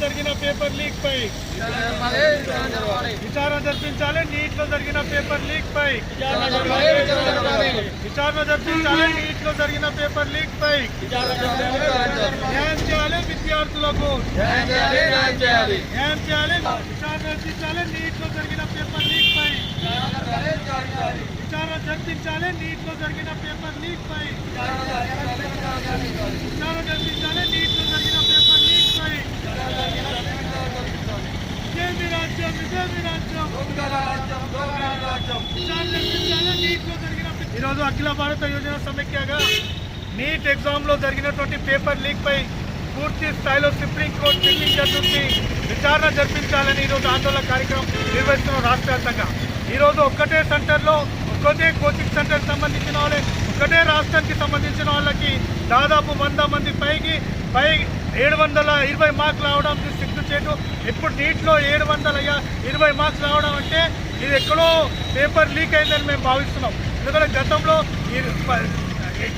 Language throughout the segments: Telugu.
జరిగిన పేపర్ లీక్ పై విచారణ జరిపించాలి నీట్లో జరిగిన పేపర్ లీక్ పై విచారణ జరిపించాలి నీట్లో జరిగిన పేపర్ లీక్ పై న్యాయం చేయాలి విద్యార్థులకు న్యాయం చేయాలి విచారణ జరిపించాలి నీట్లో జరిగిన పేపర్ లీక్ పై విచారణ జరిపించాలి నీట్లో జరిగిన పేపర్ లీక్ పై విచారణ జరిపించాలి నీట్లో జరిగిన పేపర్ లీక్ పై ఇదేమి రాజ్యం ఇదేమి రాజ్యం విచారణ జరిపించాలి నీట్లో జరిగిన ఈరోజు అఖిల భారత యోజన సమైక్యగా నీట్ ఎగ్జామ్లో జరిగినటువంటి పేపర్ లీక్ పై పూర్తి స్థాయిలో సుప్రీం కోర్టు సిట్టింగ్ జడ్జి విచారణ జరిపించాలని ఈరోజు ఆందోళన కార్యక్రమం నిర్వహిస్తున్నాం రాష్ట్ర వ్యాప్తంగా. ఈరోజు ఒక్కటే సెంటర్లో ఒక్కటే కోచింగ్ సెంటర్ సంబంధించిన వాళ్ళే ఒకటే రాష్ట్రానికి సంబంధించిన వాళ్ళకి దాదాపు వంద మంది పైకి పై ఏడు వందల ఇరవై మార్కులు రావడం సిగ్గు ఇప్పుడు నీటిలో ఏడు వందల ఇరవై మార్క్స్ రావడం అంటే ఇది ఎక్కడో పేపర్ లీక్ అయిందని మేము భావిస్తున్నాం. ఎందుకంటే గతంలో ఈ- ప-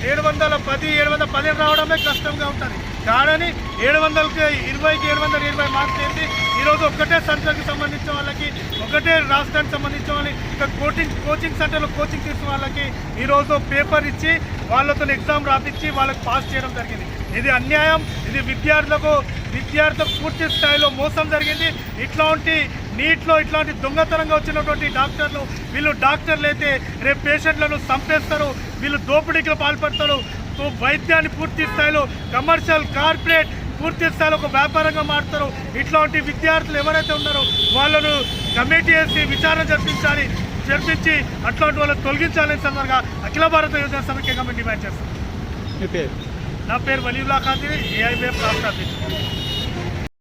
ఏడు వందల పది ఏడు వందల పదిహేను రావడమే కష్టంగా ఉంటుంది. కానీ ఏడు వందలకి ఇరవైకి ఏడు వందల ఇరవై మార్క్స్ ఏంటి ఈరోజు ఒక్కటే సెంటర్కి సంబంధించిన వాళ్ళకి ఒకటే రాష్ట్రానికి సంబంధించిన వాళ్ళకి ఇంకా కోచింగ్ కోచింగ్ సెంటర్లో కోచింగ్ తీసుకున్న వాళ్ళకి ఈరోజు పేపర్ ఇచ్చి వాళ్ళతో ఎగ్జామ్ రాపించి వాళ్ళకి పాస్ చేయడం జరిగింది. ఇది అన్యాయం. ఇది విద్యార్థులకు విద్యార్థులకు పూర్తి స్థాయిలో మోసం జరిగింది. ఇట్లాంటి నీటిలో ఇట్లాంటి దొంగతనంగా వచ్చినటువంటి డాక్టర్లు వీళ్ళు డాక్టర్లు అయితే రేపు పేషెంట్లను చంపేస్తారు వీళ్ళు దోపిడీకి పాల్పడతారు. వైద్యాన్ని పూర్తి స్థాయిలో కమర్షియల్ కార్పొరేట్ పూర్తి స్థాయిలో ఒక వ్యాపారంగా మారుతారు. ఇట్లాంటి విద్యార్థులు ఎవరైతే ఉన్నారో వాళ్ళను కమిటీ వేసి విచారణ జరిపించాలి జరిపించి అట్లాంటి వాళ్ళని తొలగించాలని సందర్భంగా అఖిల భారత యోజన సమైక్యంగా మేము డిమాండ్ చేస్తాం నా పేరు వలీవుల్లా ఖాదీ ఏఐబిఎఫ్ రాష్ట్ర అధ్యక్షుడు